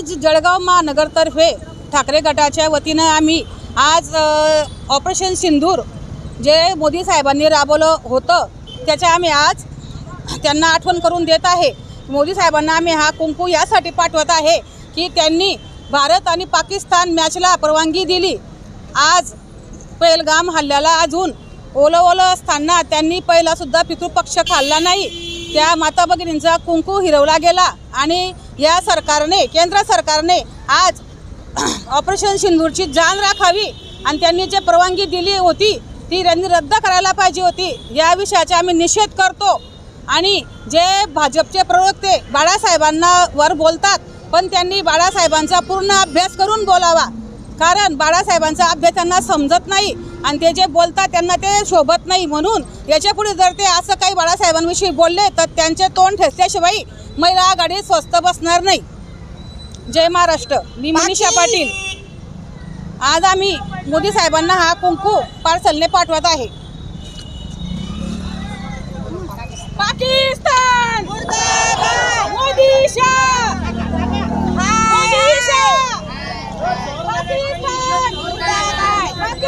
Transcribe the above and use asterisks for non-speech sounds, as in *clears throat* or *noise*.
आज जळगाव महानगरतर्फे ठाकरे गटाच्या वतीनं आम्ही आज ऑपरेशन सिंधूर जे मोदी साहेबांनी राबवलं होतं त्याच्या आम्ही आज त्यांना आठवण करून देत आहे. मोदी साहेबांना आम्ही हा कुंकू यासाठी पाठवत आहे की त्यांनी भारत आणि पाकिस्तान मॅचला परवानगी दिली. आज पहिलगाम हल्ल्याला अजून ओलं ओलं असताना त्यांनी पहिलासुद्धा पितृपक्ष खाल्ला नाही. त्या माता भगिनींचा कुंकू हिरवला गेला आणि या सरकारने केंद्र सरकारने आज *clears throat* ऑपरेशन सिंदूरची जाण राखावी आणि त्यांनी जे परवानगी दिली होती ती त्यांनी रद्द करायला पाहिजे होती या विषयाचा आम्ही निषेध करतो. आणि जे भाजपचे प्रवक्ते बाळासाहेबांना वर बोलतात पण त्यांनी बाळासाहेबांचा पूर्ण अभ्यास करून बोलावा. कारण बाळासाहेबांचा अभ्यास त्यांना समजत नाही आणि ते जे बोलतात त्यांना ते शोभत नाही म्हणून याच्यापुढे जर ते असं काही बाळासाहेबांविषयी बोलले तर त्यांचे तोंड ठेचल्याशिवाय महिला आघाडी स्वस्त बसणार नाही. जय महाराष्ट्र. मी मनीषा पाटील. आज आम्ही मोदी साहेबांना हा कुंकू पार्सलने पाठवत आहे.